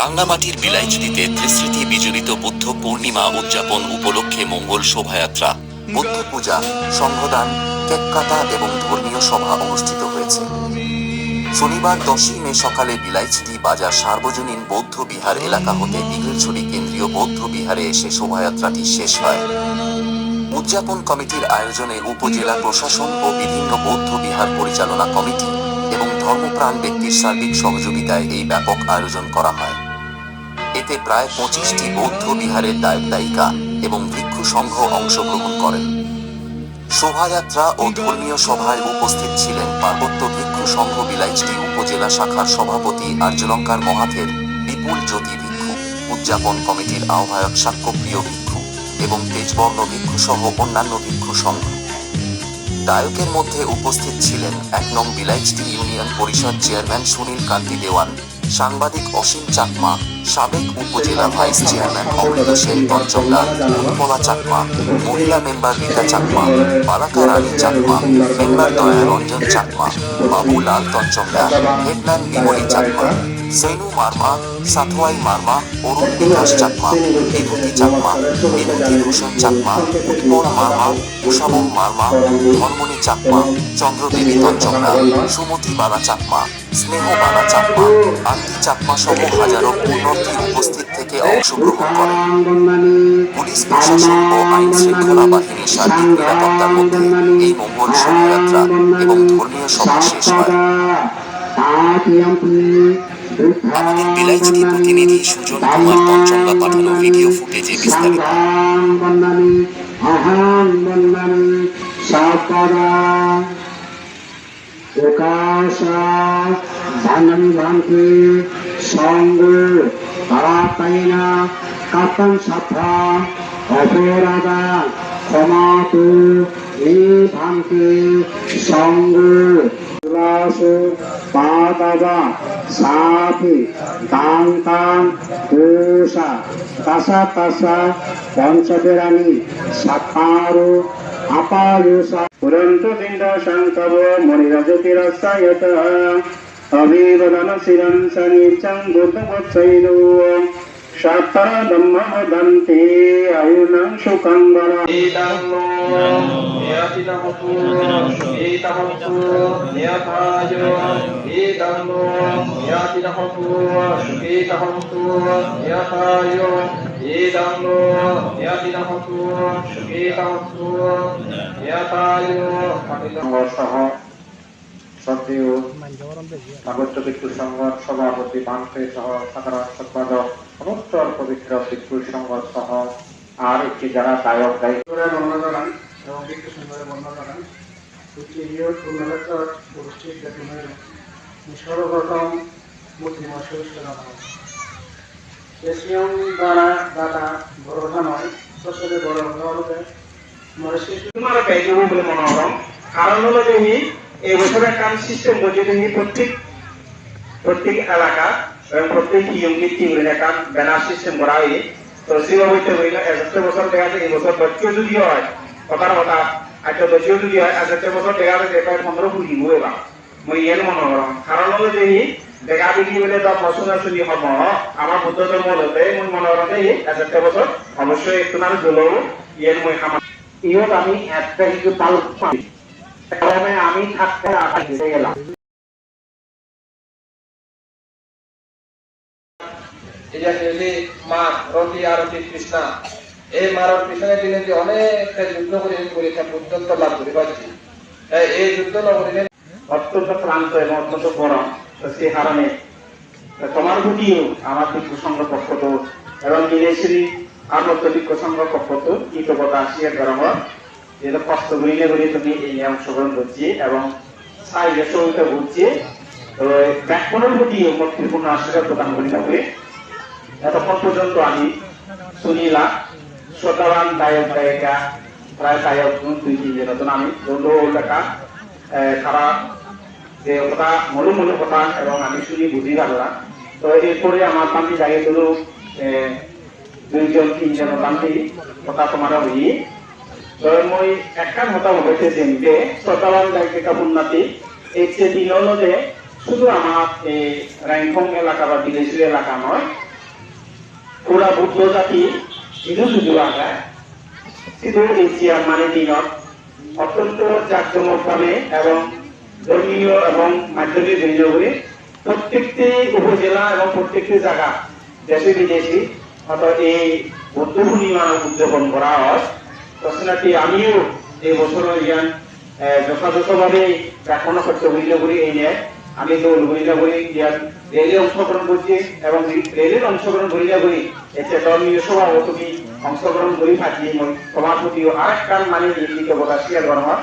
রাঙ্গামাটির বিলাইচুরিতে ত্রিস্মৃতি বিজড়িত বুদ্ধ পূর্ণিমা উদযাপন উপলক্ষে মঙ্গল শোভাযাত্রা। বুদ্ধ পূজা, সংঘদান, কেক এবং ধর্মীয় সভা অনুষ্ঠিত হয়েছে। শনিবার দশই মে সকালে বিলাইছড়ি বাজার সার্বজনীন বৌদ্ধ বিহার এলাকা হতে বিঘেলছড়ি কেন্দ্রীয় বৌদ্ধ বিহারে এসে শোভাযাত্রাটি শেষ হয়। উদযাপন কমিটির আয়োজনে উপজেলা প্রশাসন ও বিভিন্ন বৌদ্ধ বিহার পরিচালনা কমিটি এবং ধর্মপ্রাণ ব্যক্তির সার্বিক সহযোগিতায় এই ব্যাপক আয়োজন করা হয়। এতে প্রায় পঁচিশটি বৌদ্ধ বিহারের দায়ক এবং ভিক্ষু সংঘ অংশগ্রহণ করেন। শোভাযাত্রা ও ধর্মীয় সভায় উপস্থিত ছিলেন পার্বত্য ভিক্ষু সংঘ বিলাইচটি উপজেলা শাখার সভাপতি আর্যলঙ্কার মহাথের বিপুল জ্যোতি ভিক্ষু, উদযাপন কমিটির আহ্বায়ক সাক্ষ্যপ্রিয় ভিক্ষু এবং তেজবর্ণ ভিক্ষু সহ অন্যান্য ভিক্ষু সংঘ। গায়কের মধ্যে উপস্থিত ছিলেন এক নং বিলাইচটি ইউনিয়ন পরিষদ চেয়ারম্যান সুনীল কান্তি দেওয়ান। সাংবাদিক অসীম চাকমা সাবেক উপজেলা ভাইস চেয়ারম্যান অমৃত সেন পঞ্চমলা উৎপলা চাকমা মহিলা মেম্বার রীতা চাকমা বালাকা রানী চাকমা মেম্বার দয়া রঞ্জন চাকমা বাবু লাল তঞ্চমলা হেডম্যান বিমলি চাকমা সেনু মার্মা সাথওয়াই মার্মা অরুণ বিকাশ চাকমা বিভূতি চাকমা বিভূতি ভূষণ চাকমা উৎপল মার্মা উষাবম মার্মা ধর্মণি চাকমা চন্দ্রদেবী তঞ্চমলা সুমতি বালা চাকমা স্নেহ বালা চাকমা আন্টি চাকমা সহ হাজারো পূর্ণার্থী উপস্থিত থেকে অংশগ্রহণ করেন পুলিশ প্রশাসন ও আইন শৃঙ্খলা বাহিনীর সার্বিক নিরাপত্তার মধ্যে এই মঙ্গল শোভাযাত্রা এবং ধর্মীয় সভা শেষ হয় বিলাইচড়ি প্রতিনিধি সুজন কুমার তঞ্চঙ্গা পাঠানো ভিডিও ফুটেজে বিস্তারিত। সঙ্গ কাতন সাফা অপরাধা ক্ষমাতু নিভাঙ্গি সঙ্গ উল্লাসু পাদাবা সাপি তাং তাং কোষা তাসা তাসা পঞ্চবেরানি সাকারো আপায়ুষা পুরন্ত দিন্দ শঙ্কব মণিরজ্যোতিরসায়ত অবিবদন শিরং সনিচং বুদ্ধবৎসৈনো সাত্তর ব্রহ্ম বদন্তি আয়ুনং সুখং বল সহ সক্রিয় ভিক্ষু সংঘ সভাপতি বান্তে সহ সাধারণ সম্পাদক সমস্ত পবিত্র ভিক্ষু সংঘ সহ আর একটি যারা গায়ক গায়িকা বর্ণনা করেন এবং বিক্ষ সুন্দরে বর্ণনা করেন মনে হলো। কারণ হলো ই এই বছর একটা সিস্টেম যে ই প্রত্যেক প্রত্যেক এলাকা প্রত্যেক ইয়ঙ্গি টিমের একটা ব্যানার সিস্টেম করা হয় তো হইল বছর দেখা যায় এই বছর যদি হয় কথার কথা একটা বছর যদি হয় একশো বছর দেখা যায় দেখা পনেরো হয়ে মই মনে কারণ হলো যে দেখা দেখি বলে তো পছন্দ শুনি হব আমার বুদ্ধ ধর্ম হতে মই মনে হলো যে একশো বছর অবশ্যই একটু না মই আমার ইহত আমি একটা কিছু পাল আমি থাকতে হেরে গেলাম এটা হচ্ছে মা রতি আর রতি কৃষ্ণা এই এবং অত্যন্ত গরম। সে কারণে তোমার প্রতিও আমার ভিক্ষু সংঘ পক্ষ তো এবং কৃতজ্ঞতা করা হয় যেটা কষ্ট করিলে করি তুমি এই নিয়ে অংশগ্রহণ করছি এবং সাইজের সহিত ঘুরছি তো ব্যাকরণের প্রতি মূর্তিপূর্ণ আশীর্বাদ প্রদান করি থাকবে এতক্ষণ পর্যন্ত আমি শুনিলাম শ্রোতাবান গায়ক, গায়িকা, প্রায় গায়ক দুই তিনজন নতুন আমি বন্ধু টাকা খারাপ যে কথা মনে কথা এবং আমি শুনি বুঝি পারলাম তো এরপরে আমার বান্ধি দাঁড়িয়ে দিল দুইজন তিনজন বান্ধি কথা তোমার হই তো মই একখান কথা দিন যে শ্রোতাবান গায়িকা উন্নতি, এই যে দিন যে শুধু আমার এই রাইনফং এলাকা বা বিদেশি এলাকা নয় পুরা বুদ্ধ জাতি যিটো সুযোগ আগে কিন্তু এশিয়া মানে দিনত অত্যন্ত জাঁকজমকভাবে এবং ধর্মীয় এবং মাধ্যমিক বিনিয়োগে প্রত্যেকটি উপজেলা এবং প্রত্যেকটি জায়গা, দেশে বিদেশি, অর্থাৎ এই বুদ্ধ পূর্ণিমা উদযাপন করা হয়। তৎক্ষণাৎ আমিও এই বছর ইয়ান যথাযথভাবে ব্যাখ্যান করতে হইলে করি এই নিয়ে। আমি তো হইলে বলি রেলে অংশগ্রহণ করছি এবং রেলের অংশগ্রহণ করিলে করি এতে ধর্মীয় সভাপতি অংশগ্রহণ করি থাকি। সভাপতি আর একটা মানে লিখিত বলা করা হয়